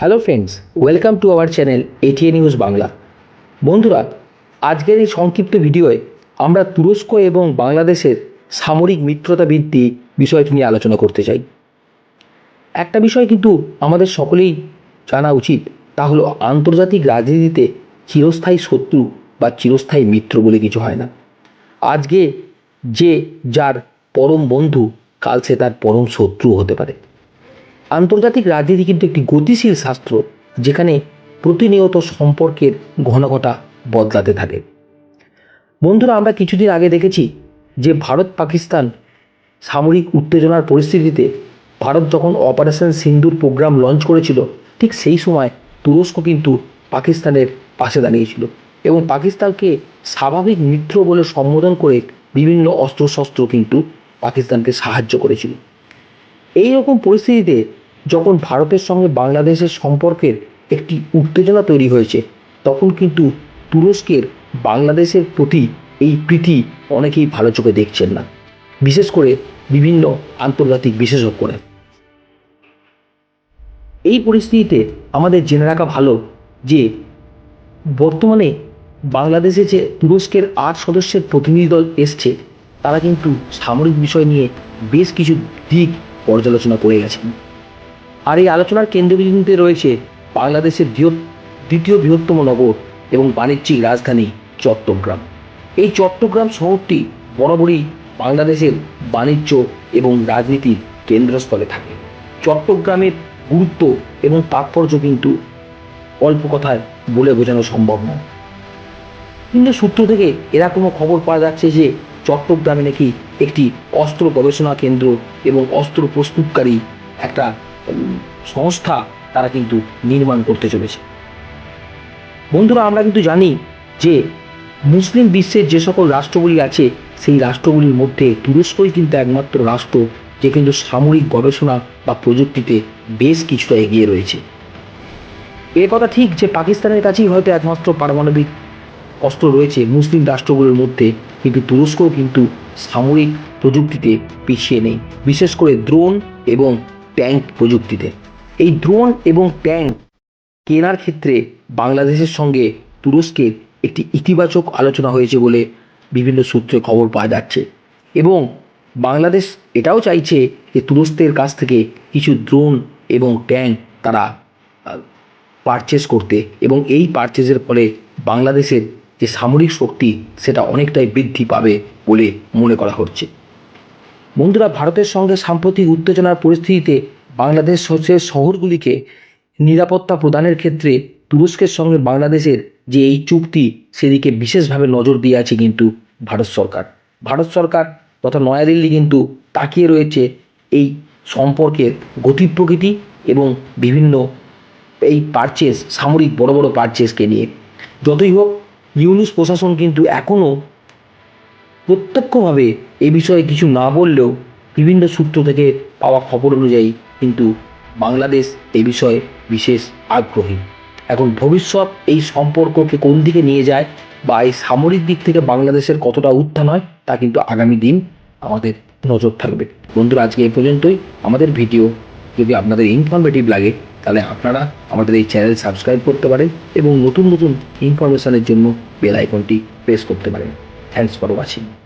Hello friends, welcome to our channel ATA news Bangla. বন্ধুরা, আজকের এই সংক্ষিপ্ত ভিডিওয়ে আমরা তুরস্ক এবং বাংলাদেশের সামরিক মিত্রতা বৃদ্ধি বিষয়টি নিয়ে আলোচনা করতে চাই। একটা বিষয় কিন্তু আমাদের সকলেই জানা উচিত, তা হলো আন্তর্জাতিক রাজনীতিতে চিরস্থায়ী শত্রু বা চিরস্থায়ী মিত্র বলে কিছু হয় না। আজকে যে যার পরম বন্ধু, কাল সে তার পরম শত্রু হতে পারে। আন্তর্জাতিক রাজনীতি কিন্তু একটি গতিশীল শাস্ত্র, যেখানে প্রতিনিয়ত সম্পর্কের ঘনঘটা বদলাতে থাকে। বন্ধুরা, আমরা কিছুদিন আগে দেখেছি যে ভারত পাকিস্তান সামরিক উত্তেজনার পরিস্থিতিতে ভারত যখন অপারেশন সিন্দুর প্রোগ্রাম লঞ্চ করেছিল, ঠিক সেই সময় তুরস্ক কিন্তু পাকিস্তানের পাশে দাঁড়িয়েছিল এবং পাকিস্তানকে স্বাভাবিক মিত্র বলে সম্বোধন করে বিভিন্ন অস্ত্রশস্ত্র কিন্তু পাকিস্তানকে সাহায্য করেছিল। এই রকম পরিস্থিতিতে যখন ভারতের সঙ্গে বাংলাদেশের সম্পর্কের একটি উত্তেজনা তৈরি হয়েছে, তখন কিন্তু তুরস্কের বাংলাদেশের প্রতি এই প্রীতি অনেকেই ভালো চোখে দেখছেন না, বিশেষ করে বিভিন্ন আন্তর্জাতিক বিশেষজ্ঞরা। এই পরিস্থিতিতে আমাদের জেনে রাখা ভালো যে, বর্তমানে বাংলাদেশে যে তুরস্কের আট সদস্যের প্রতিনিধি দল এসছে, তারা কিন্তু সামরিক বিষয় নিয়ে বেশ কিছু দিক পর্যালোচনা করে গেছেন। আর এই আলোচনার কেন্দ্রবিন্দুতে রয়েছে বাংলাদেশের দ্বিতীয় বৃহত্তম নগর এবং বাণিজ্যিক রাজধানী চট্টগ্রাম। এই চট্টগ্রাম শহরটি বরাবরই বাংলাদেশের বাণিজ্য এবং রাজনীতির কেন্দ্রস্থলে থাকে। চট্টগ্রামের গুরুত্ব এবং তাৎপর্য কিন্তু অল্প কথায় বলে বোঝানো সম্ভব নয়। কিন্তু সূত্র থেকে এরকমও খবর পাওয়া যাচ্ছে যে চট্টগ্রামে নাকি একটি অস্ত্র গবেষণা কেন্দ্র এবং অস্ত্র প্রস্তুতকারী একটা সংস্থা তারা কিন্তু নির্মাণ করতে চলেছে। বন্ধুরা, আমরা কিন্তু জানি যে মুসলিম বিশ্বের যে সকল রাষ্ট্রগুলি আছে, সেই রাষ্ট্রগুলির মধ্যে তুরস্কই কিন্তু একমাত্র রাষ্ট্র যে কিন্তু সামরিক গবেষণা বা প্রযুক্তিতে বেশ কিছুটা এগিয়ে রয়েছে। এর কথা ঠিক যে পাকিস্তানের কাছেই হয়তো একমাত্র পারমাণবিক অস্ত্র রয়েছে মুসলিম রাষ্ট্রগুলোর মধ্যে, কিন্তু তুরস্কও কিন্তু সামরিক প্রযুক্তিতে পিছিয়ে নেই। বিশেষ করে ড্রোন এবং ট্যাঙ্ক প্রযুক্তিতে। এই ড্রোন এবং ট্যাঙ্ক কেনার ক্ষেত্রে বাংলাদেশের সঙ্গে তুরস্কের একটি ইতিবাচক আলোচনা হয়েছে বলে বিভিন্ন সূত্রে খবর পাওয়া যাচ্ছে। এবং বাংলাদেশ এটাও চাইছে যে তুরস্কের কাছ থেকে কিছু ড্রোন এবং ট্যাঙ্ক তারা পারচেস করতে এবং এই পারচেজের ফলে বাংলাদেশের যে সামরিক শক্তি সেটা অনেকটাই বৃদ্ধি পাবে বলে মনে করা হচ্ছে। বন্ধুরা, ভারতের সঙ্গে সাম্প্রতিক উত্তেজনার পরিস্থিতিতে বাংলাদেশ হচ্ছে শহরগুলিকে নিরাপত্তা প্রদানের ক্ষেত্রে তুরস্কের সঙ্গে বাংলাদেশের যে এই চুক্তি, সেদিকে বিশেষভাবে নজর দিয়ে আছে কিন্তু ভারত সরকার। ভারত সরকার তথা নয়াদিল্লি কিন্তু তাকিয়ে রয়েছে এই সম্পর্কের গতি প্রকৃতি এবং বিভিন্ন এই পারচেস সামরিক বড় বড় পারচেসকে নিয়ে। যতই হোক, ইউনুস প্রশাসন কিন্তু এখনও প্রত্যক্ষভাবে এ বিষয়ে কিছু না বললেও বিভিন্ন সূত্র থেকে পাওয়া খবর অনুযায়ী কিন্তু বাংলাদেশ এ বিষয়ে বিশেষ আগ্রহী। এখন ভবিষ্যৎ এই সম্পর্ককে কোন দিকে নিয়ে যায় বা এই সামরিক দিক থেকে বাংলাদেশের কতটা উত্থান হয় তা কিন্তু আগামী দিন আমাদের নজর থাকবে। বন্ধুরা, আজকে এই পর্যন্তই। আমাদের ভিডিও যদি আপনাদের ইনফরমেটিভ লাগে, তাহলে আপনারা আমাদের এই চ্যানেল সাবস্ক্রাইব করতে পারেন এবং নতুন নতুন ইনফরমেশনের জন্য বেল আইকনটি প্রেস করতে পারেন। Thanks for watching